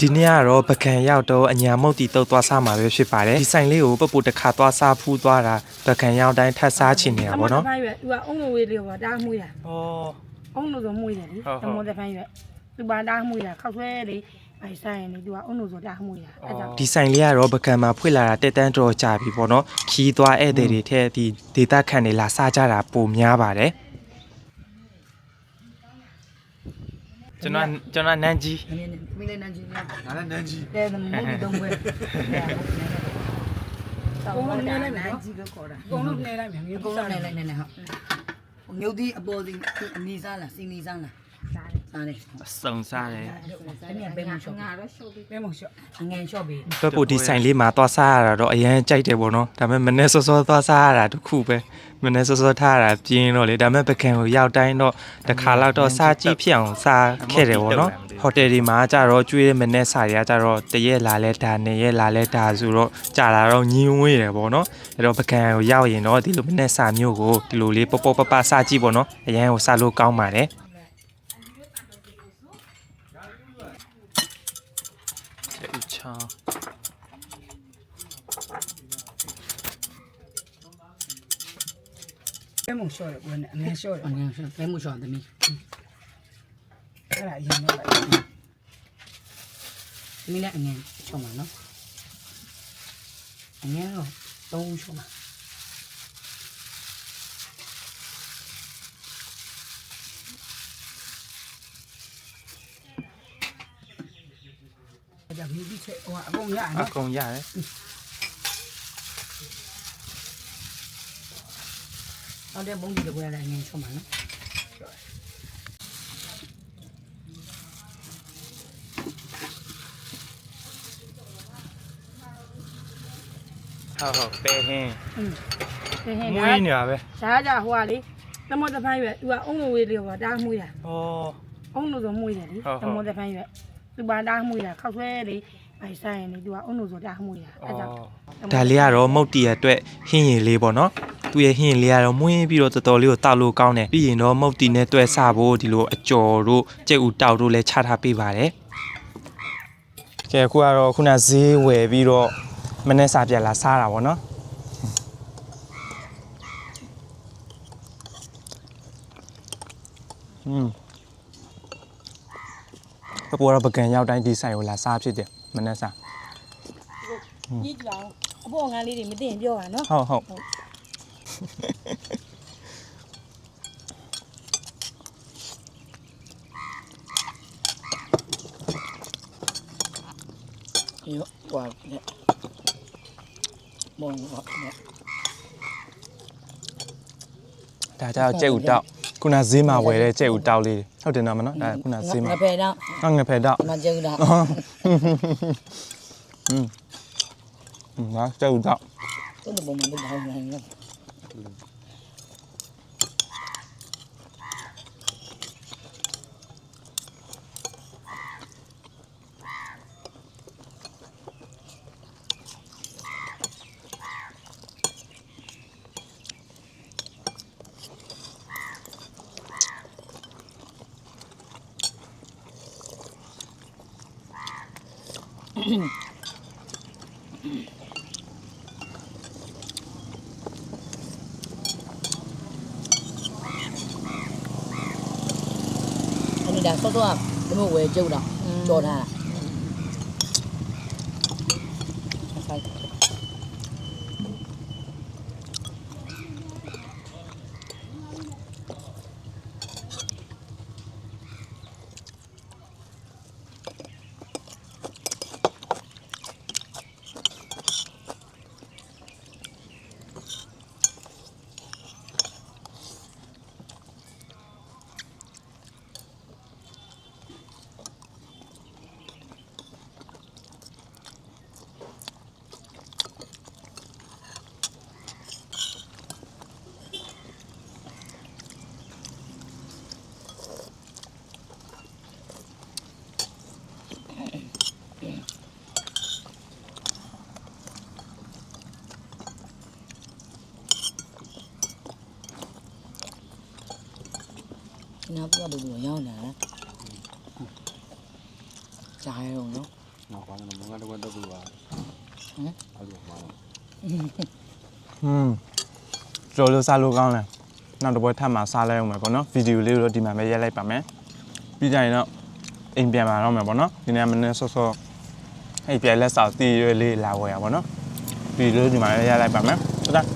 ဒီနေ့ကတော့ပကံရောက်တော့အညာမုတ်တီတုတ်သွားစားမှာပဲဖြစ်ပါတယ်ဒီဆိုင်လေးကိုပပူတစ်ခါသွားစားဖူးသွားတာပကံရောက်တိုင်းထပ်စားချင်နေတာပေါ့နော်တမိုးတစ်ဖက်ရွက်သူကအုံလိုဝေးလေးပါဒါမှမွေးတာဩအုံလိုဆိုမွေးတယ်လေဟုတ်ဟုတ်တမိုးတစ်ဖက်ရွက်သူပါဒါမှမွေးတာခောက်ဆွဲလေးအိုင်ဆိုင်နေသူကအုံလိုဆိုဒါမှမွေးတာအဲ့ကြောင့်ဒီဆိုင်လေးကတော့ပကံမှာဖွင့်လာတာတက်တန်းတော်ကြာပြီပေါ့နော်ခီးသွားဧည့်သည်တွေထက်ဒီဒေတာခန့်တွေလာစားကြတာပိုများပါတယ် ကျွန်တော်ကျွန်တော်နန်းကြီးမင်းမင်းလည်းနန်းကြီးများငါလည်းနန်းကြီးတဲ့မုတ်ဒီတုံးပွဲတော့မနေနဲ့နန်းကြီးကိုခေါ်တာအကုန်လုံးနေလိုက်မယ်မြေအကုန်လုံးနေလိုက်နေနေဟုတ်ငုတ်ဒီအပေါ်စီအနီစားလားစီနီစားလား စားတယ်အစုံစားတယ်တနည်းပဲမရှော့ငါတော့ပဲမရှော့အငန်ရှော့ပြီပပူဒီဆိုင်လေးမှာသွားစားရတာတော့အရန်ကြိုက်တယ်ပေါ့နော်ဒါပေမဲ့မနေ့စောစောသွားစားရတာတစ်ခုပဲမနေ့စောစောထားရတာပြင်းတော့လေဒါပေမဲ့ပကံကိုရောက်တိုင်းတော့တစ်ခါလောက်တော့စားကြည့်ဖြစ်အောင်စားခဲ့တယ်ပေါ့နော်ဟိုတယ်ဒီမှာကြတော့ကျွေးတဲ့မနေ့စားတွေကကြတော့တရက်လာလဲဒါနှစ်ရက်လာလဲဒါဆိုတော့ကြာလာတော့ညင်းဝေးတယ်ပေါ့နော်အဲ့တော့ပကံကိုရောက်ရင်တော့ဒီလိုမနေ့စားမျိုးကိုဒီလိုလေးပပပပစားကြည့်ပေါ့နော်အရန်ကိုစားလို့ကောင်းပါတယ် ကျေချောင်းပဲမရှော့တယ်ကိုယ်နဲ့အငန်ရှော့တယ်အငန်ရှော့ပဲမရှော့သမီးအဲ့ဒါအရင်တော့လိုက်သမီးလည်းအငန်ရှော့မှာနော်အငန်တော့သုံးရှော့မှာ ကြပြီဒီချက်ဟိုအကုန်ရအနော်ကုန်ရတယ်နောက်တဲ့ဘုံကြီးတပွဲလည်းအငန်ရှော့မှာနော်ဟုတ်ဟုတ်ပဲဟင်းဟင်းဟင်းမွေးဒါနေတာပဲဒါကြဟိုကလေတမောတစ်ဖက်ရွက်သူကအုံလိုဝေးလေးပါဒါမှမွေးတာဩ အုံလိုဆိုမွေးတယ်လေဟုတ်ဟုတ်တမောတစ်ဖက်ရွက် သူပါဒါမှမွေးတာခောက်ဆွဲလေးအိုင်ဆိုင်နေသူကအုံလိုဆိုဒါမှမွေးတာအဲ့ကြောင့်ဒါလေးကတော့မုတ်တီရအတွက်ဟင်းရည်လေးပေါ့နော်သူရဲ့ဟင်းရည်လေးကတော့မွေးပြီးတော့တော်တော်လေးကိုတောက်လို့ကောင်းတယ်ပြီးရင်တော့မုတ်တီနဲ့တွဲဆဖို့ဒီလိုအကျော်တို့ကြက်ဥတောက်တို့လည်းချထားပေးပါတယ်ကဲအခုကတော့ခုနဈေးဝယ်ပြီးတော့မနေ့စာပြန်လာစားတာပေါ့နော်อืม ပပေါ်တော့ပကံရောက်တိုင်းဒီဆိုင်ကိုလာစားဖြစ်တယ်မနေ့စာကြီးကြအောင်အပေါ်ငါလေးတွေမသိရင်ပြောပါနော်ဟုတ်ဟုတ်ရောဟွာနဲ့မောင်ဟောနဲ့ဒါကြောင့်ကြက်ဥတောက် ခုနဈေးမှာဝယ်တဲ့ကြက်ဥတောက်လေးတွေဟုတ်တယ်နော်မနော်ဒါခုနဈေးမှာငါဖယ်တော့ငါငဖယ်တောက်မကျုပ်တော့อืมငါကြက်ဥတောက်သူ့ဘုံမှာတော့ဟောင်းနေတယ် anh đang sốt đúng à, cái mua Quê chiêu nào? Trồn hà. Sai. နားပြတော့ဘူးရောင်းနေတာကြားရုံနော်ငါဘာလို့မငါတော့တော့ဘူးပါအဲ့လိုပါอืมကြော်လို့စားလို့ကောင်းတယ်နောက်တစ်ပွဲထပ်မှာစားလိုက်အောင်မယ်ပေါ့နော်ဗီဒီယိုလေးကိုတော့ဒီမှာပဲရိုက်လိုက်ပါမယ်ပြီးကြရင်တော့အိမ်ပြန်လာတော့မယ်ပေါ့နော်ဒီနေ့မနေ့ဆော့ဆော့အိမ်ပြန်လက်ဆောင်တီးရွေးလေးလာဝယ်ရပါပေါ့နော်ဗီဒီယိုဒီမှာပဲရိုက်လိုက်ပါမယ်ဟုတ်လား